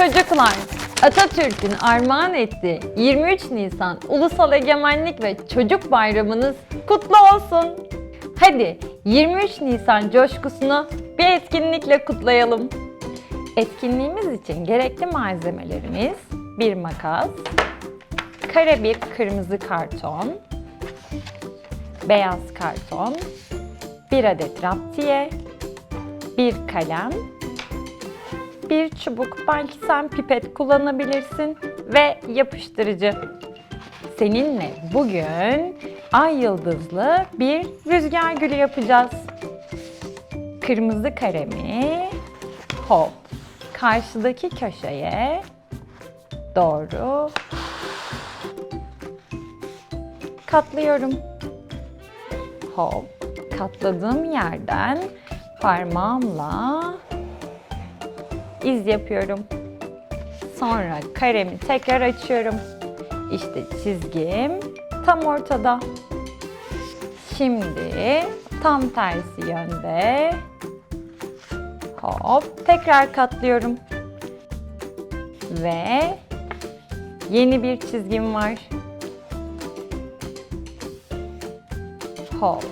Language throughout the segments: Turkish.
Çocuklar, Atatürk'ün armağan ettiği 23 Nisan Ulusal Egemenlik ve Çocuk Bayramınız kutlu olsun. Hadi 23 Nisan coşkusunu bir etkinlikle kutlayalım. Etkinliğimiz için gerekli malzemelerimiz bir makas, kare bir kırmızı karton, beyaz karton, bir adet raptiye, bir kalem, bir çubuk, belki sen pipet kullanabilirsin ve yapıştırıcı. Seninle bugün ay yıldızlı bir rüzgar gülü yapacağız. Kırmızı kalemi hop karşıdaki köşeye doğru katlıyorum. Hop katladığım yerden parmağımla iz yapıyorum. Sonra karemi tekrar açıyorum. İşte çizgim tam ortada. Şimdi tam tersi yönde hop tekrar katlıyorum. Ve yeni bir çizgim var. Hop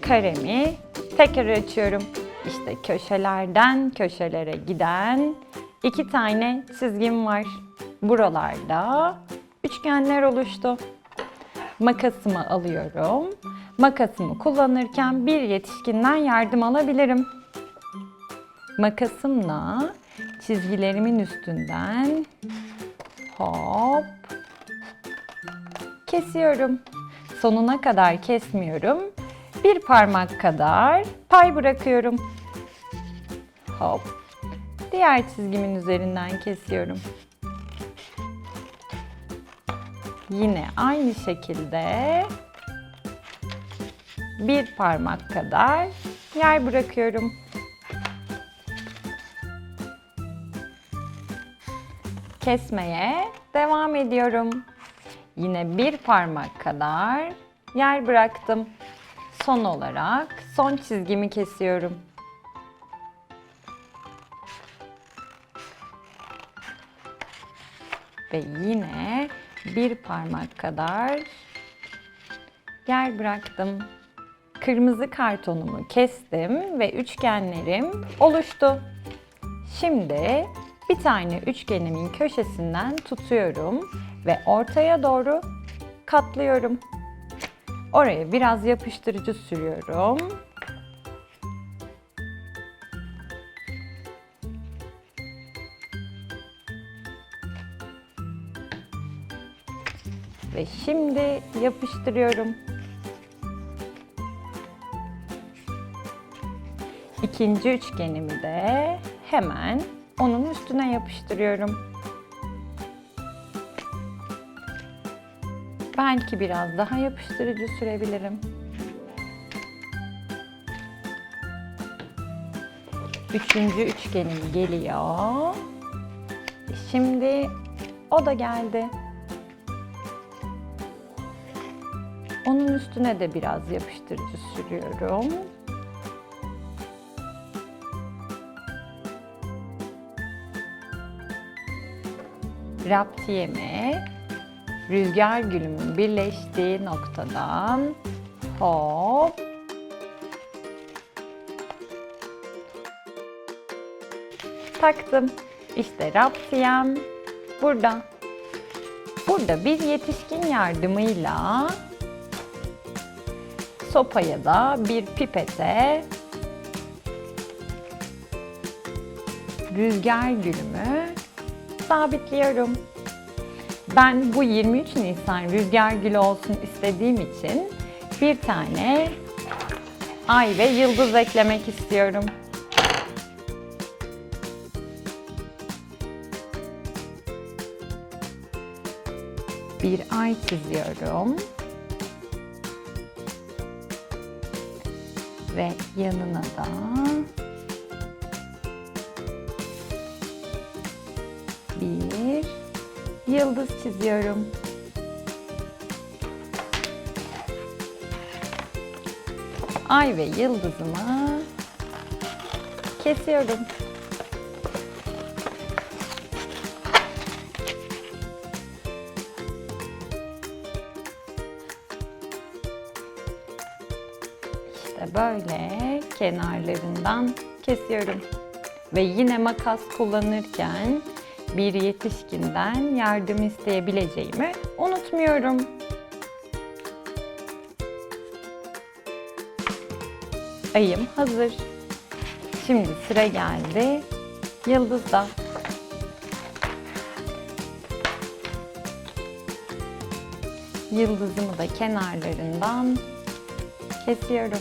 karemi tekrar açıyorum. İşte köşelerden köşelere giden iki tane çizgim var. Buralarda üçgenler oluştu. Makasımı alıyorum. Makasımı kullanırken bir yetişkinden yardım alabilirim. Makasımla çizgilerimin üstünden hop kesiyorum. Sonuna kadar kesmiyorum. Bir parmak kadar pay bırakıyorum. Hop. Diğer çizgimin üzerinden kesiyorum. Yine aynı şekilde bir parmak kadar yer bırakıyorum. Kesmeye devam ediyorum. Yine bir parmak kadar yer bıraktım. Son olarak son çizgimi kesiyorum. Ve yine bir parmak kadar yer bıraktım. Kırmızı kartonumu kestim ve üçgenlerim oluştu. Şimdi bir tane üçgenimin köşesinden tutuyorum ve ortaya doğru katlıyorum. Oraya biraz yapıştırıcı sürüyorum. Ve şimdi yapıştırıyorum. İkinci üçgenimi de hemen onun üstüne yapıştırıyorum. Belki biraz daha yapıştırıcı sürebilirim. Üçüncü üçgenim geliyor. Şimdi o da geldi. Onun üstüne de biraz yapıştırıcı sürüyorum. Raptiyemi rüzgar gülümün birleştiği noktadan hop taktım. İşte raptiyem burada. Burada bir yetişkin yardımıyla sopaya da bir pipete rüzgar gülümü sabitliyorum. Ben bu 23 Nisan rüzgar gülü olsun istediğim için bir tane ay ve yıldız eklemek istiyorum. Bir ay çiziyorum. Ve yanına da yıldız çiziyorum. Ay ve yıldızımı kesiyorum. İşte böyle kenarlarından kesiyorum. Ve yine makas kullanırken bir yetişkinden yardım isteyebileceğimi unutmuyorum. Ayım hazır. Şimdi sıra geldi yıldızda. Yıldızımı da kenarlarından kesiyorum.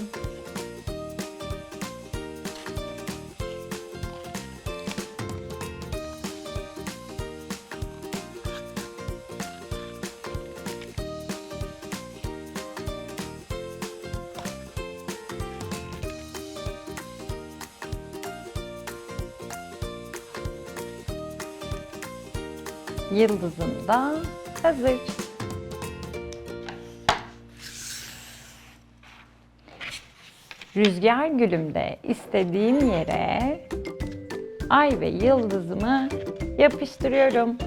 Yıldızım da hazır. Rüzgar gülümde istediğim yere ay ve yıldızımı yapıştırıyorum.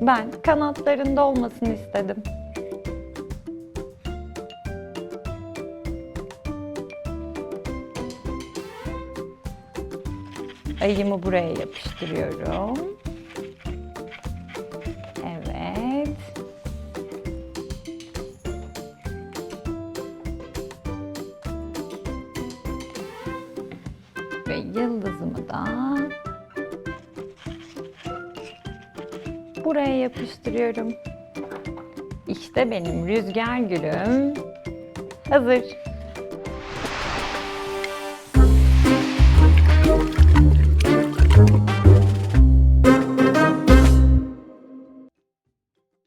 Ben kanatlarında olmasını istedim. Ayımı buraya yapıştırıyorum. Ve yıldızımı da buraya yapıştırıyorum. İşte benim rüzgar gülüm hazır.